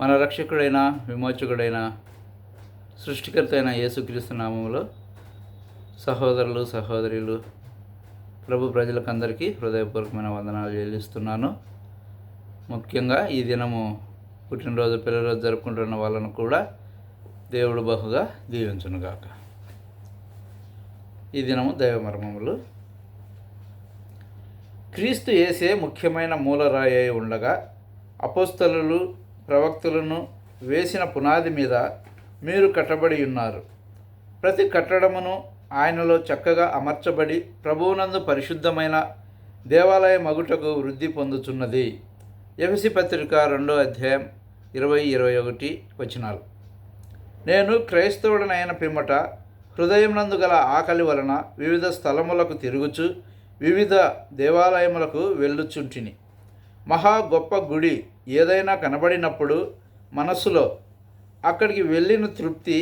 మన రక్షకుడైన విమోచకుడైన సృష్టికర్త అయిన యేసుక్రీస్తు నామంలో సహోదరులు సహోదరులు ప్రభు ప్రజలకందరికీ హృదయపూర్వకమైన వందనాలు చెల్లిస్తున్నాను. ముఖ్యంగా ఈ దినము పుట్టినరోజు పిల్లరోజు జరుపుకుంటున్న వాళ్ళను కూడా దేవుడు బహుగా దీవించునుగాక. ఈ దినము దైవమర్మములు. క్రీస్తు వేసే ముఖ్యమైన మూలరాయి అయి ఉండగా అపోస్తలు ప్రవక్తలను వేసిన పునాది మీద మీరు కట్టబడి ఉన్నారు. ప్రతి కట్టడమును ఆయనలో చక్కగా అమర్చబడి ప్రభువునందు పరిశుద్ధమైన దేవాలయ మగుటకు వృద్ధి పొందుచున్నది. ఎఫసి పత్రిక రెండో అధ్యాయం ఇరవై ఇరవై ఒకటి వచనాలు. నేను క్రైస్తవుడనైన పిమ్మట హృదయంనందు గల ఆకలి వలన వివిధ స్థలములకు తిరుగుచు వివిధ దేవాలయములకు వెళ్ళుచుంటిని. మహా గొప్ప గుడి ఏదైనా కనబడినప్పుడు మనస్సులో అక్కడికి వెళ్ళిన తృప్తి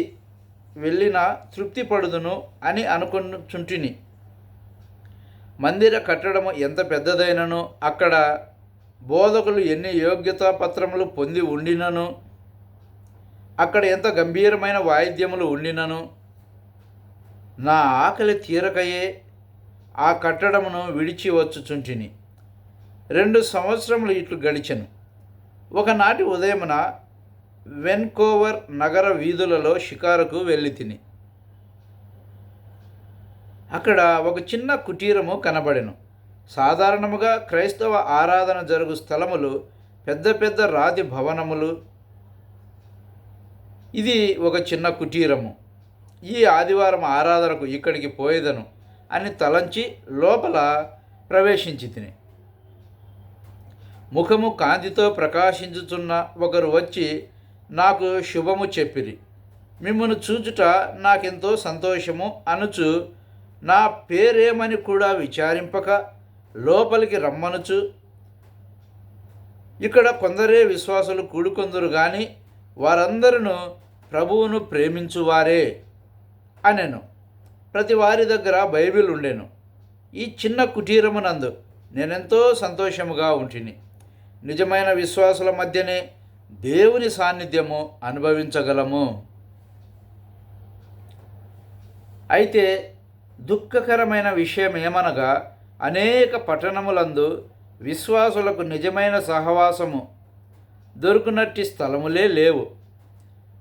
వెళ్ళిన తృప్తి పడుదును అని అనుకొనుచుంటిని మందిర కట్టడము ఎంత పెద్దదైనను అక్కడ బోధకులు ఎన్ని యోగ్యతా పత్రములు పొంది ఉండినను అక్కడ ఎంత గంభీరమైన వాయిద్యములు ఉండినను. నా ఆకలి తీరకయే ఆ కట్టడమును విడిచి వచ్చుచుంటిని రెండు సంవత్సరములు ఇట్లు గడిచెను. ఒకనాటి ఉదయమున వెన్కోవర్ నగర వీధులలో షికారుకు వెళ్ళి తిని. అక్కడ ఒక చిన్న కుటీరము కనబడెను. సాధారణముగా క్రైస్తవ ఆరాధన జరుగు స్థలములు పెద్ద పెద్ద రాతి భవనములు. ఇది ఒక చిన్న కుటీరము. ఈ ఆదివారం ఆరాధనకు ఇక్కడికి పోయేదను అని తలంచి లోపల ప్రవేశించి తిని. ముఖము కాంతితో ప్రకాశించుచున్న ఒకరు వచ్చి నాకు శుభము చెప్పిరి. మిమ్మను చూచుట నాకెంతో సంతోషము అనుచు నా పేరేమని కూడా విచారింపక లోపలికి రమ్మనుచు. ఇక్కడ కొందరే విశ్వాసులు కూడుకొందరు కానీ వారందరూ ప్రభువును ప్రేమించువారే అనెను. ప్రతి వారి దగ్గర బైబిల్ ఉండెను ఈ చిన్న కుటీరమునందు నేనెంతో సంతోషముగా ఉంటిని. నిజమైన విశ్వాసుల మధ్యనే దేవుని సాన్నిధ్యము అనుభవించగలము. అయితే దుఃఖకరమైన విషయం ఏమనగా అనేక పట్టణములందు విశ్వాసులకు నిజమైన సహవాసము దొరుకునట్టి స్థలములే లేవు.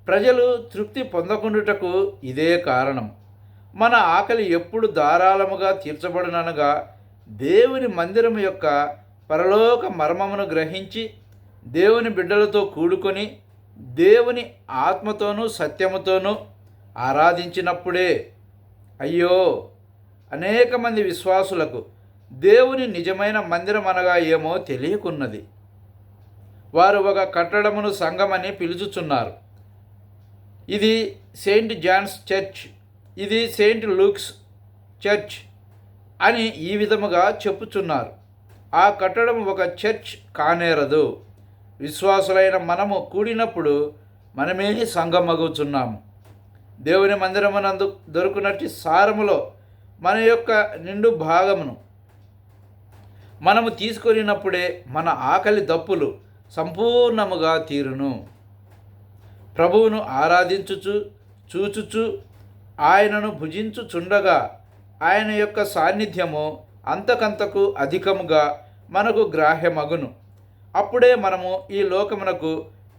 ప్రజలు తృప్తి పొందకుండుటకు ఇదే కారణం. మన ఆకలి ఎప్పుడు ధారాళముగా తీర్చబడిననగా దేవుని మందిరము యొక్క పరలోక మర్మమును గ్రహించి దేవుని బిడ్డలతో కూడుకొని దేవుని ఆత్మతోనూ సత్యముతోనూ ఆరాధించినప్పుడే అయ్యో అనేక మంది విశ్వాసులకు దేవుని నిజమైన మందిరం అనగా ఏమో తెలియకున్నది. వారు ఒక కట్టడమును సంఘమని పిలుచుచున్నారు. ఇది సెయింట్ జాన్స్ చర్చ్ ఇది సెయింట్ లూక్స్ చర్చ్ అని ఈ విధముగా చెప్పుచున్నారు. ఆ కట్టడం ఒక చర్చ్ కానేరదు. విశ్వాసులైన మనము కూడినప్పుడు మనమే సంగమగుచున్నాము దేవుని మందిరమునందు దొరుకునట్టి సారములో మన యొక్క నిండు భాగమును మనము తీసుకొనినప్పుడే మన ఆకలి దప్పులు సంపూర్ణముగా తీరును. ప్రభువును ఆరాధించుచు చూచుచు ఆయనను భుజించుచుండగా ఆయన యొక్క సాన్నిధ్యము అంతకంతకు అధికముగా మనకు గ్రాహ్యమగును. అప్పుడే మనము ఈ లోకమునకు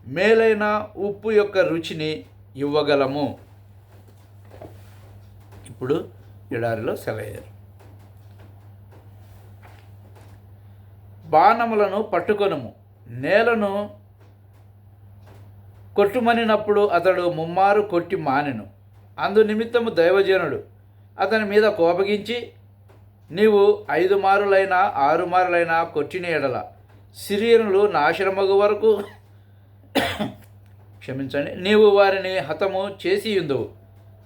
మేలైన ఉప్పు యొక్క రుచిని ఇవ్వగలము. ఇప్పుడు ఎడారిలో సెలయ్యారు బాణములను పట్టుకొనుము. నేలను కొట్టుమనినప్పుడు అతడు ముమ్మారు కొట్టి మానెను. అందు నిమిత్తము దైవజనుడు అతని మీద కోపగించి నీవు ఐదు మారులైనా ఆరు మారులైనా కొట్టిన ఎడల సిరియనులు నాశనమగు వరకు క్షమించండి. నీవు వారిని హతము చేసి ఉందువు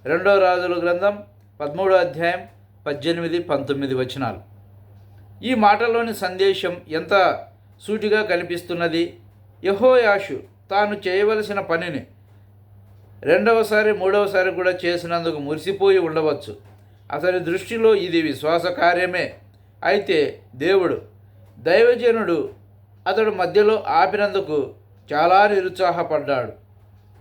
రెండో రాజుల గ్రంథం పదమూడో అధ్యాయం పద్దెనిమిది పంతొమ్మిది వచనాలు. ఈ మాటలోని సందేశం ఎంత సూటిగా కనిపిస్తున్నది? యహోయాషు తాను చేయవలసిన పనిని రెండవసారి మూడవసారి కూడా చేసినందుకు మురిసిపోయి ఉండవచ్చు. అతని దృష్టిలో ఇది విశ్వాస కార్యమే. అయితే దేవుడు దైవజనుడు అతడు మధ్యలో ఆపినందుకు చాలా నిరుత్సాహపడ్డాడు.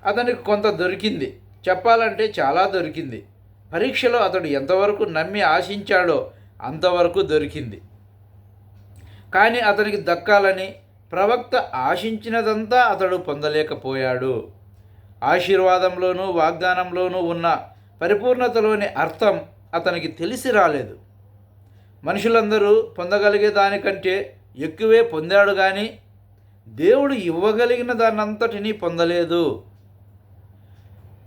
అతనికి కొంత దొరికింది. చెప్పాలంటే చాలా దొరికింది. పరీక్షలో అతడు ఎంతవరకు నమ్మి ఆశించాడో అంతవరకు దొరికింది. కానీ అతనికి దక్కాలని ప్రవక్త ఆశించినదంతా అతడు పొందలేకపోయాడు. ఆశీర్వాదంలోనూ వాగ్దానంలోనూ ఉన్న పరిపూర్ణతలోని అర్థం అతనికి తెలిసి రాలేదు. మనుషులందరూ పొందగలిగే దానికంటే ఎక్కువే పొందాడు కానీ దేవుడు ఇవ్వగలిగిన దానంతటినీ పొందలేదు.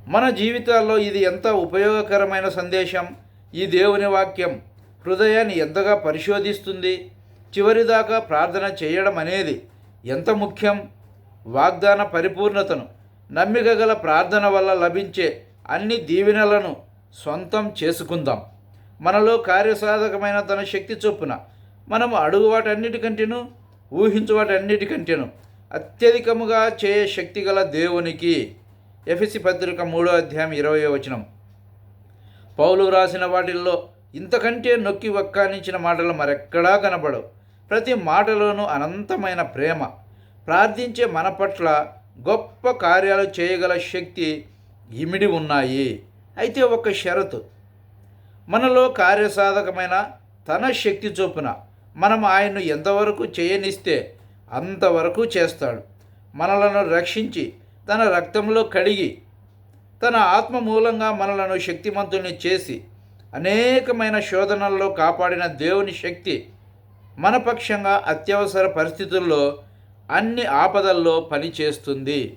మన జీవితాల్లో ఇది ఎంత ఉపయోగకరమైన సందేశం? ఈ దేవుని వాక్యం హృదయాన్ని ఎంతగా పరిశోధిస్తుంది? చివరిదాకా ప్రార్థన చేయడం అనేది ఎంత ముఖ్యం? వాగ్దాన పరిపూర్ణతను నమ్మిక గల ప్రార్థన వల్ల లభించే అన్ని దీవెనలను సొంతం చేసుకుందాం. మనలో కార్యసాధకమైన తన శక్తి చొప్పున మనం అడుగు వాటన్నిటికంటేను ఊహించు వాటన్నిటికంటేను అత్యధికముగా చేయ శక్తి గల దేవునికి. ఎఫ్ఎసి పత్రిక మూడో అధ్యాయం ఇరవై వచనం. పౌలు రాసిన వాటిల్లో ఇంతకంటే నొక్కి వక్కానించిన మాటలు మరెక్కడా కనబడవు. ప్రతి మాటలోనూ అనంతమైన ప్రేమ. ప్రార్థించే మన పట్ల గొప్ప కార్యాలు చేయగల శక్తి ఇమిడి ఉన్నాయి. అయితే ఒక షరతు. మనలో కార్యసాధకమైన తన శక్తి చొప్పున మనం ఆయన్ను ఎంతవరకు చేయనిస్తే అంతవరకు చేస్తాడు. మనలను రక్షించి తన రక్తంలో కడిగి తన ఆత్మ మూలంగా మనలను శక్తిమంతుల్ని చేసి అనేకమైన శోధనల్లో కాపాడిన దేవుని శక్తి మన పక్షంగా అత్యవసర పరిస్థితుల్లో అన్ని ఆపదల్లో పనిచేస్తుంది.